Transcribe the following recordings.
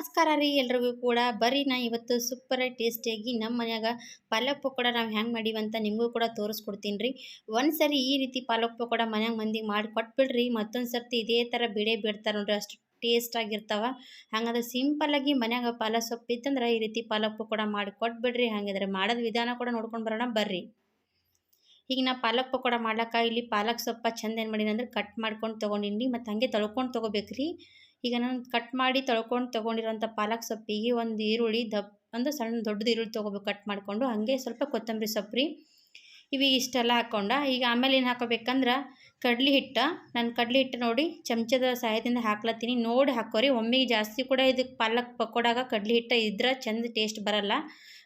ನಮಸ್ಕಾರ ರೀ ಎಲ್ರಿಗೂ ಕೂಡ. ಬರ್ರಿ ನಾ ಇವತ್ತು ಸೂಪರ್ ಟೇಸ್ಟಿಯಾಗಿ ನಮ್ಮ ಮನ್ಯಾಗ ಪಾಲಕ್ ಪಕೋಡ ನಾವು ಹೆಂಗೆ ಮಾಡೀವಂತ ನಿಮಗೂ ಕೂಡ ತೋರಿಸ್ಕೊಡ್ತೀನಿ ರೀ. ಒಂದು ಸರಿ ಈ ರೀತಿ ಪಾಲಕ್ ಪಕೋಡ ಮನ್ಯಾಗ ಮಂದಿಗೆ ಮಾಡಿ ಕೊಟ್ಬಿಡ್ರಿ. ಮತ್ತೊಂದು ಸರ್ತಿ ಇದೇ ಥರ ಬಿಡೇ ಬಿಡ್ತಾರೆ ನೋಡ್ರಿ. ಅಷ್ಟು ಟೇಸ್ಟ್ ಆಗಿರ್ತಾವ. ಹಂಗಂದ್ರೆ ಸಿಂಪಲ್ಲಾಗಿ ಮನ್ಯಾಗ ಪಾಲಕ್ ಸೊಪ್ಪು ಇತ್ತಂದ್ರೆ ಈ ರೀತಿ ಪಾಲಕ್ ಪಕೋಡ ಮಾಡಿ ಕೊಟ್ಬಿಡ್ರಿ. ಹಾಗಿದ್ರೆ ಮಾಡೋದು ವಿಧಾನ ಕೂಡ ನೋಡ್ಕೊಂಡು ಬರೋಣ. ಬರ್ರಿ. ಈಗ ನಾ ಪಾಲಕ್ ಪಕೋಡ ಮಾಡ್ಲಕ್ಕ? ಇಲ್ಲಿ ಪಾಲಕ್ ಸೊಪ್ಪ ಚಂದ ಏನು ಮಾಡೀನಿ ಅಂದ್ರೆ ಕಟ್ ಮಾಡ್ಕೊಂಡು ತೊಗೊಂಡಿನಿ ಮತ್ತು ಹಾಗೆ ತೊಳ್ಕೊಂಡು ತೊಗೋಬೇಕ್ರಿ ಈಗ ನಾನು ಕಟ್ ಮಾಡಿ ತೊಳ್ಕೊಂಡು ತೊಗೊಂಡಿರೋಂಥ ಪಾಲಕ್ ಸೊಪ್ಪಿಗೆ ಒಂದು ಈರುಳ್ಳಿ ದಪ್ಪ ಅಂದ್ರೆ ಸಣ್ಣ ದೊಡ್ಡದು ಈರುಳ್ಳಿ ತೊಗೋಬೇಕು ಕಟ್ ಮಾಡಿಕೊಂಡು. ಹಾಗೆ ಸ್ವಲ್ಪ ಕೊತ್ತಂಬರಿ ಸೊಪ್ಪು ರೀ. ಇವಿಗೆ ಇಷ್ಟೆಲ್ಲ ಹಾಕ್ಕೊಂಡ ಈಗ ಆಮೇಲೆ ಏನು ಹಾಕೋಬೇಕಂದ್ರೆ ಕಡ್ಲಿ ಹಿಟ್ಟ, ನಾನು ಕಡ್ಲಿ ಹಿಟ್ಟು ನೋಡಿ ಚಮಚದ ಸಹಾಯದಿಂದ ಹಾಕ್ಲತ್ತೀನಿ. ನೋಡಿ ಹಾಕೋರಿ ಒಮ್ಮೆಗೆ ಜಾಸ್ತಿ ಕೂಡ ಇದಕ್ಕೆ ಪಾಲಕ್ ಪಕೋಡಾಗ ಕಡ್ಲಿ ಹಿಟ್ಟ ಇದ್ರೆ ಚಂದ ಟೇಸ್ಟ್ ಬರಲ್ಲ.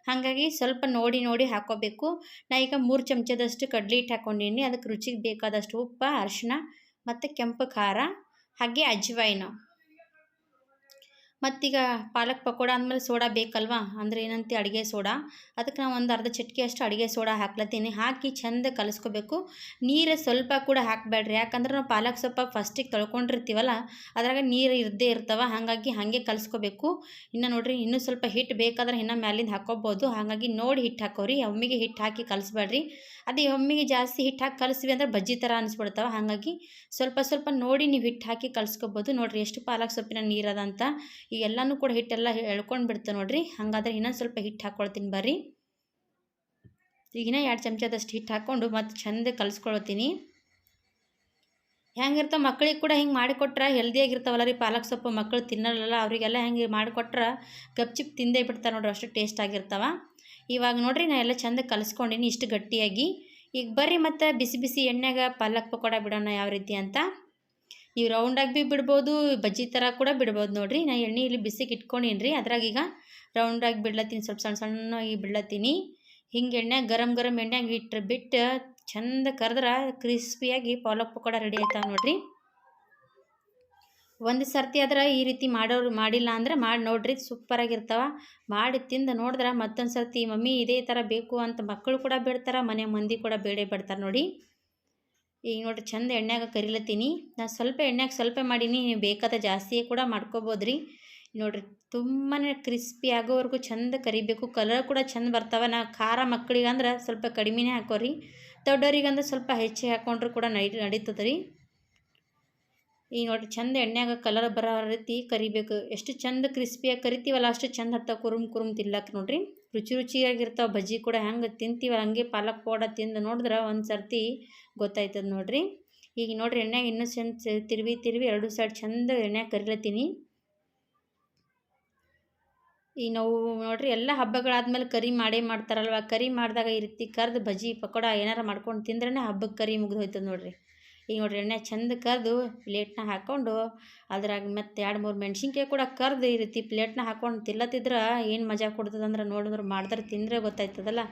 ಹಾಗಾಗಿ ಸ್ವಲ್ಪ ನೋಡಿ ನೋಡಿ ಹಾಕೋಬೇಕು. ನಾ ಈಗ ಮೂರು ಚಮಚದಷ್ಟು ಕಡ್ಲಿ ಹಿಟ್ಟು ಹಾಕ್ಕೊಂಡಿನಿ ಅದಕ್ಕೆ ರುಚಿಗೆ ಬೇಕಾದಷ್ಟು ಉಪ್ಪು ಅರಿಶಿನ ಮತ್ತು ಕೆಂಪು ಖಾರ, ಹಾಗೆ ಅಜ್ವೈನು ಮತ್ತೀಗ ಪಾಲಕ್ ಪಕೋಡ ಅಂದಮೇಲೆ ಸೋಡಾ ಬೇಕಲ್ವಾ? ಅಂದರೆ ಏನಂತೀವಿ ಅಡುಗೆ ಸೋಡಾ? ಅದಕ್ಕೆ ನಾವು ಒಂದು ಅರ್ಧ ಚಟ್ಕೆ ಅಷ್ಟು ಅಡುಗೆ ಸೋಡಾ ಹಾಕ್ಲತ್ತೀನಿ. ಹಾಕಿ ಚೆಂದ ಕಲಿಸ್ಕೋಬೇಕು. ನೀರು ಸ್ವಲ್ಪ ಕೂಡ ಹಾಕಬೇಡ್ರಿ. ಯಾಕಂದ್ರೆ ನಾವು ಪಾಲಕ್ ಸೊಪ್ಪ ಫಸ್ಟಿಗೆ ತೊಳ್ಕೊಂಡಿರ್ತೀವಲ್ಲ, ಅದ್ರಾಗ ನೀರು ಇರದೇ ಇರ್ತವ. ಹಾಗಾಗಿ ಹಾಗೆ ಕಲಿಸ್ಕೋಬೇಕು. ಇನ್ನು ನೋಡಿರಿ, ಇನ್ನೂ ಸ್ವಲ್ಪ ಹಿಟ್ಟು ಬೇಕಾದ್ರೆ ಇನ್ನೂ ಮ್ಯಾಲಿಂದ ಹಾಕೋಬೋದು ಹಾಗಾಗಿ ನೋಡಿ ಹಿಟ್ಟು ಹಾಕೋರಿ. ಒಮ್ಮಿಗೆ ಹಿಟ್ಟು ಹಾಕಿ ಕಲಿಸ್ಬೇಡ್ರಿ. ಅದೇ ಒಮ್ಮಿಗೆ ಜಾಸ್ತಿ ಹಿಟ್ಟು ಹಾಕಿ ಕಲಿಸ್ವಿ ಅಂದ್ರೆ ಬಜ್ಜಿ ಥರ ಅನಿಸ್ಬಿಡ್ತಾವೆ. ಹಾಗಾಗಿ ಸ್ವಲ್ಪ ಸ್ವಲ್ಪ ನೋಡಿ ನೀವು ಹಿಟ್ಟು ಹಾಕಿ ಕಲಿಸ್ಕೋಬೋದು. ನೋಡಿರಿ, ಎಷ್ಟು ಪಾಲಕ್ ಸೊಪ್ಪಿನ ನೀರದಂತ ಈಗ ಎಲ್ಲನೂ ಕೂಡ ಹಿಟ್ಟೆಲ್ಲ ಎಳ್ಕೊಂಡು ಬಿಡ್ತು ನೋಡಿರಿ. ಹಾಗಾದ್ರೆ ಇನ್ನೊಂದು ಸ್ವಲ್ಪ ಹಿಟ್ಟು ಹಾಕ್ಕೊಳ್ತೀನಿ ಬರ್ರಿ. ಈಗಿನ ಎರಡು ಚಮಚದಷ್ಟು ಹಿಟ್ಟು ಹಾಕ್ಕೊಂಡು ಮತ್ತು ಚೆಂದ ಕಲಿಸ್ಕೊಳ್ತೀನಿ. ಹೆಂಗಿರ್ತಾವ ಮಕ್ಳಿಗೆ ಕೂಡ ಹಿಂಗೆ ಮಾಡಿಕೊಟ್ರೆ ಹೆಲ್ದಿಯಾಗಿರ್ತಾವಲ್ಲ ರೀ ಪಾಲಕ್ ಸೊಪ್ಪು ಮಕ್ಕಳು ತಿನ್ನಲ್ಲ ಅವರಿಗೆಲ್ಲ ಹೆಂಗೆ ಮಾಡಿಕೊಟ್ರೆ ಗಪ್ಚಿಪ್ ತಿಂದೇ ಬಿಡ್ತಾರೆ ನೋಡ್ರಿ ಅಷ್ಟು ಟೇಸ್ಟ್ ಆಗಿರ್ತಾವ. ಇವಾಗ ನೋಡಿರಿ ನಾ ಎಲ್ಲ ಚೆಂದ ಕಲಿಸ್ಕೊಂಡಿನಿ ಇಷ್ಟು ಗಟ್ಟಿಯಾಗಿ. ಈಗ ಬರ್ರಿ ಮತ್ತು ಬಿಸಿ ಬಿಸಿ ಎಣ್ಣೆಗೆ ಪಾಲಕ್ ಪಕೋಡ ಬಿಡೋಣ ಯಾವ ರೀತಿ ಅಂತ. ನೀವು ರೌಂಡಾಗಿ ಭೀ ಬಿಡ್ಬೋದು, ಬಜ್ಜಿ ಥರ ಕೂಡ ಬಿಡ್ಬೋದು ನೋಡಿರಿ. ನಾ ಎಣ್ಣೆ ಇಲ್ಲಿ ಬಿಸಿಗೆ ಇಟ್ಕೊಂಡೀನಿ ರೀ ಅದ್ರಾಗ ಈಗ ರೌಂಡಾಗಿ ಬಿಡ್ಲತ್ತೀನಿ. ಸ್ವಲ್ಪ ಸಣ್ಣ ಸಣ್ಣಗೆ ಬಿಡ್ಲತ್ತೀನಿ. ಹಿಂಗೆ ಎಣ್ಣೆ ಗರಂ ಗರಂ ಎಣ್ಣೆಗೆ ಇಟ್ಟರೆ ಬಿಟ್ಟು ಚಂದ ಕರೆದ್ರೆ ಕ್ರಿಸ್ಪಿಯಾಗಿ ಪಾಲಕ್ ಪಕೋಡ ರೆಡಿ ಆಯ್ತಾವೆ ನೋಡಿರಿ. ಒಂದು ಸರ್ತಿ ಆದ್ರೆ ಈ ರೀತಿ ಮಾಡೋರು ಮಾಡಿಲ್ಲ ಅಂದ್ರೆ ಮಾಡಿ ನೋಡ್ರಿ. ಸೂಪರಾಗಿರ್ತಾವ ಮಾಡಿ ತಿಂದು ನೋಡಿದ್ರೆ ಮತ್ತೊಂದು ಸರ್ತಿ ಮಮ್ಮಿ ಇದೇ ಥರ ಬೇಕು ಅಂತ ಮಕ್ಕಳು ಕೂಡ ಬಿಡ್ತಾರೆ, ಮನೆ ಮಂದಿ ಕೂಡ ಬೇಡೇ ಬಿಡ್ತಾರೆ ನೋಡಿ. ಈಗ ನೋಡಿರಿ ಚಂದ ಎಣ್ಣೆಗೆ ಕರಿಲತ್ತೀನಿ. ನಾನು ಸ್ವಲ್ಪ ಎಣ್ಣೆಗೆ ಸ್ವಲ್ಪ ಮಾಡೀನಿ, ನೀವು ಬೇಕಾದ ಜಾಸ್ತಿಯೇ ಕೂಡ ಮಾಡ್ಕೋಬೋದು ರೀ ನೋಡಿರಿ ತುಂಬಾ ಕ್ರಿಸ್ಪಿ ಆಗೋವರೆಗೂ ಚಂದ ಕರಿಬೇಕು. ಕಲರ್ ಕೂಡ ಚಂದ ಬರ್ತಾವೆ. ನಾ ಖಾರ ಮಕ್ಕಳಿಗೆ ಅಂದ್ರೆ ಸ್ವಲ್ಪ ಕಡಿಮೆನೇ ಹಾಕೋರಿ. ದೊಡ್ಡವ್ರಿಗಂದ್ರೆ ಸ್ವಲ್ಪ ಹೆಚ್ಚಿಗೆ ಹಾಕೊಂಡ್ರು ಕೂಡ ನಡಿ ನಡೀತದೆ ರೀ ಈಗ ನೋಡಿರಿ ಚಂದ ಎಣ್ಣೆಗ ಕಲರ್ ಬರೋ ರೀತಿ ಕರಿಬೇಕು. ಎಷ್ಟು ಚಂದ ಕ್ರಿಸ್ಪಿಯಾಗಿ ಕರಿತೀವಲ್ಲ ಅಷ್ಟು ಚಂದ ಹತ್ತ ಕುರುಮ್ ಕುರುಮ್ ತಿನ್ಲಕ್ಕೆ ನೋಡಿರಿ. ರುಚಿ ರುಚಿಯಾಗಿರ್ತಾವೆ, ಬಜ್ಜಿ ಕೂಡ ಹೆಂಗೆ ತಿಂತೀವಲ್ಲ, ಹಂಗೆ ಪಾಲಕ್ ಪೌಡ ತಿಂದು ನೋಡಿದ್ರೆ ಒಂದು ಸರ್ತಿ ಗೊತ್ತಾಯ್ತದ ನೋಡ್ರಿ. ಈಗ ನೋಡ್ರಿ ಎಣ್ಣೆಗೆ ಇನ್ನೂ ಚೆಂದ ತಿರುವಿ ತಿರುವಿ ಎರಡು ಸೈಡ್ ಚೆಂದ ಎಣ್ಣೆಗೆ ಕರಿಲತ್ತೀನಿ. ಈಗ ನಾವು ನೋಡ್ರಿ ಎಲ್ಲ ಹಬ್ಬಗಳಾದ್ಮೇಲೆ ಕರಿ ಮಾಡೇ ಮಾಡ್ತಾರಲ್ವ, ಕರಿ ಮಾಡಿದಾಗ ಈ ರೀತಿ ಕರ್ದು ಬಜ್ಜಿ ಪಕೋಡ ಏನಾರ ಮಾಡ್ಕೊಂಡು ತಿಂದ್ರೇ ಹಬ್ಬಕ್ಕೆ ಕರಿ ಮುಗಿದು ಹೋಯ್ತದೆ ನೋಡಿರಿ. ಈಗ ನೋಡಿರಿ ಎಣ್ಣೆ ಚಂದ ಕರೆದು ಪ್ಲೇಟ್ನ ಹಾಕ್ಕೊಂಡು ಅದ್ರಾಗ ಮತ್ತೆ ಎರಡು ಮೂರು ಮೆಣ್ಸಿನ್ಕಾಯಿ ಕೂಡ ಕರೆದು ಈ ರೀತಿ ಪ್ಲೇಟ್ನ ಹಾಕ್ಕೊಂಡು ತಿಲ್ಲತ್ತಿದ್ರೆ ಏನು ಮಜಾ ಕೊಡ್ತದಂದ್ರೆ ನೋಡಿದ್ರೆ ಮಾಡಿದ್ರೆ ತಿಂದರೆ ಗೊತ್ತಾಯ್ತದಲ್ಲ?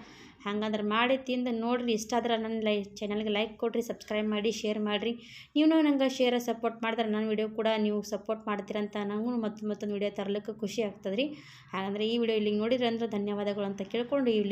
ಹಂಗಂದ್ರೆ ಮಾಡಿ ತಿಂದು ನೋಡಿರಿ. ಇಷ್ಟ ಆದ್ರೆ ನನ್ನ ಲೈ ಚಾನಲ್ಗೆ ಲೈಕ್ ಕೊಡಿರಿ ಸಬ್ಸ್ಕ್ರೈಬ್ ಮಾಡಿ ಶೇರ್ ಮಾಡಿರಿ. ನೀವು ನಂಗೆ ಶೇರ್ ಸಪೋರ್ಟ್ ಮಾಡಿದ್ರೆ ನನ್ನ ವಿಡಿಯೋ ಕೂಡ ನೀವು ಸಪೋರ್ಟ್ ಮಾಡ್ತೀರಂತ ನನಗೂ ಮತ್ತೊಂದು ಮತ್ತೊಂದು ವಿಡಿಯೋ ತರಲಿಕ್ಕೆ ಖುಷಿ ಆಗ್ತದೆ ರೀ ಹಾಗಂದ್ರೆ ಈ ವಿಡಿಯೋ ಇಲ್ಲಿಗೆ ನೋಡಿದ್ರೆ ಅಂದ್ರೆ ಧನ್ಯವಾದಗಳು ಅಂತ ಕೇಳ್ಕೊಂಡು ಇಲ್ಲಿ